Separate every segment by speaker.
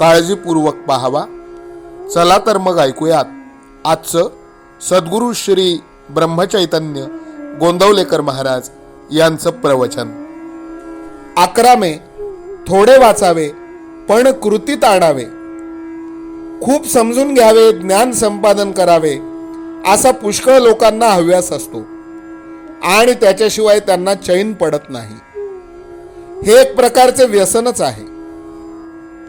Speaker 1: काळजीपूर्वक पाहावा. चला तर मग ऐकूयात. आजचं सद्गुरू श्री ब्रह्मचैतन्य गोंदवलेकर महाराज यांचं प्रवचन. अकरा मे थोडे वाचावे पण कृतीत आणावे खूप समजून घ्यावे ज्ञान संपादन करावे असा पुष्कळ लोकांना हव्यास असतो. आणि त्याच्याशिवाय त्यांना चैन पडत नाही. हे एक प्रकारचे व्यसनच आहे.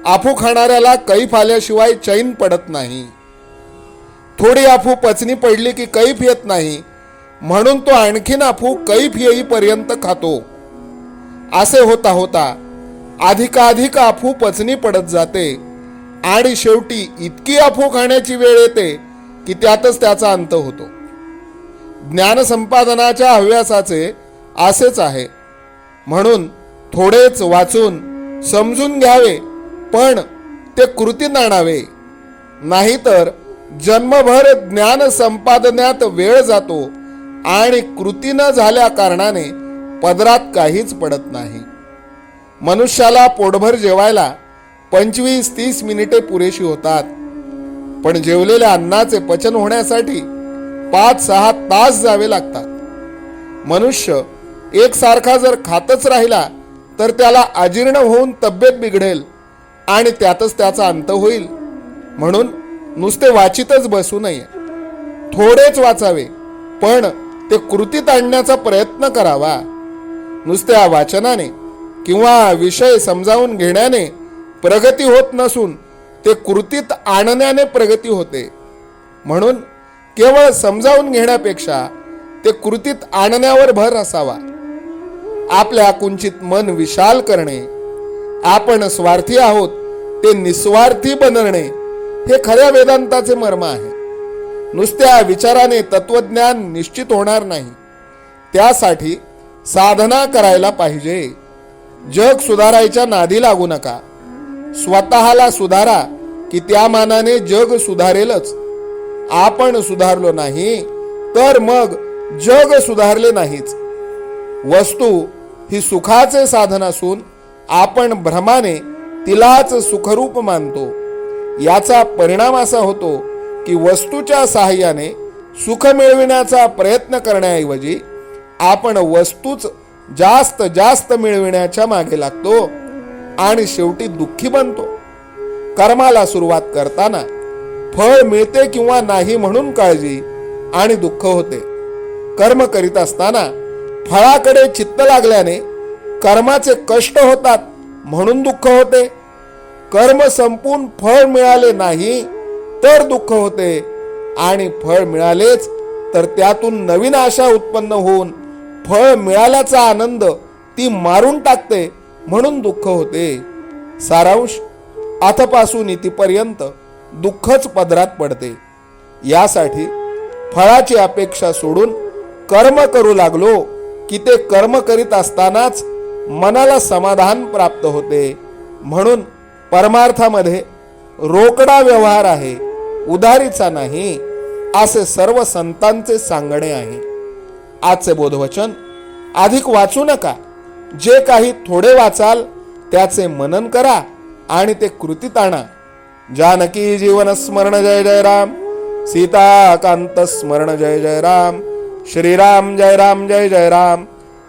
Speaker 1: आफू खाणाऱ्याला कैफ आल्याशिवाय चैन पडत नाही. थोडी आफू पचनी पडली की कैफ येत नाही. म्हणून तो आणखीन आफू कैफ येईपर्यंत खातो. असे होता होता अधिकाधिक आफू पचनी पडत जाते. आणि शेवटी इतकी आफू खाण्याची वेळ येते की त्यातच त्याचा अंत होतो. ज्ञान संपादनाच्या हव्यासाचे असेच आहे. म्हणून थोडेच वाचून समजून घ्यावे. पण ते कृतीत आणावे नाहीतर जन्मभर ज्ञान संपादनात वेळ जातो आणि कृती न झाल्या कारणाने पदरात काहीच पडत नाही. मनुष्याला पोटभर जेवायला पंचवीस तीस मिनिटे पुरेशी होतात. पण जेवलेल्या अन्नाचे पचन होण्यासाठी पाच सहा तास जावे लागतात. मनुष्य एकसारखा जर खातच राहिला तर त्याला अजीर्ण होऊन तब्येत बिघडेल. आणि त्यातच त्याचा अंत होईल. म्हणून नुसते वाचितच बसू नये. थोडेच वाचावे पण ते कृतीत आणण्याचा प्रयत्न करावा. नुसत्या वाचनाने किंवा विषय समजावून घेण्याने प्रगती होत नसून ते कृतीत आणण्याने प्रगती होते. म्हणून केवळ समजावून घेण्यापेक्षा ते कृतीत आणण्यावर भर असावा. आपल्या कुंचित मन विशाल करणे आपण स्वार्थी आहोत ते निस्वार्थी बनणे हे खऱ्या वेदांताचे मर्म आहे. नुसत्या विचाराने तत्वज्ञान निश्चित होणार नाही. त्यासाठी साधना करायला पाहिजे. जग सुधारायच्या नादी लागू नका. स्वतःला सुधारा की त्या मानाने जग सुधारेलच. आपण सुधारलो नाही तर मग जग सुधारले नाहीच. वस्तू ही सुखाचे साधन असून आपण भ्रमाने तिलाच सुखरूप मानतो. याचा परिणाम असा होतो की वस्तूच्या सहाय्याने सुख मिळविण्याचा प्रयत्न करण्याऐवजी आपण वस्तूच जास्त जास्त मिळविण्याच्या मागे लागतो आणि शेवटी दुःखी बनतो. कर्माला सुरुवात करताना फळ मिळते किंवा नाही म्हणून काळजी आणि दुःख होते. कर्म करीत असताना फळाकडे चित्त लागल्याने कर्माचे कष्ट होतात म्हणून दुःख होते. कर्म संपून फळ मिळाले नाही तर दुःख होते. आणि फळ मिळालेच तर त्यातून नवीन आशा उत्पन्न होऊन फळ मिळाल्याचा आनंद ती मारून टाकते म्हणून दुःख होते. सारांश आथपासून इथपर्यंत दुःखच पदरात पडते. यासाठी फळाची अपेक्षा सोडून कर्म करू लागलो की ते कर्म करीत असतानाच मनाला समाधान प्राप्त होते. म्हणून परमार्थामध्ये रोकडा व्यवहार आहे उधारीचा नाही असे सर्व संतांचे सांगणे आहे. आजचे बोधवचन अधिक वाचू नका. जे काही थोडे वाचाल त्याचे मनन करा आणि ते कृतीत आणा. जानकी जीवन स्मरण जय जय राम. सीताकांत स्मरण जय जय राम. श्रीराम जय राम जय जय राम.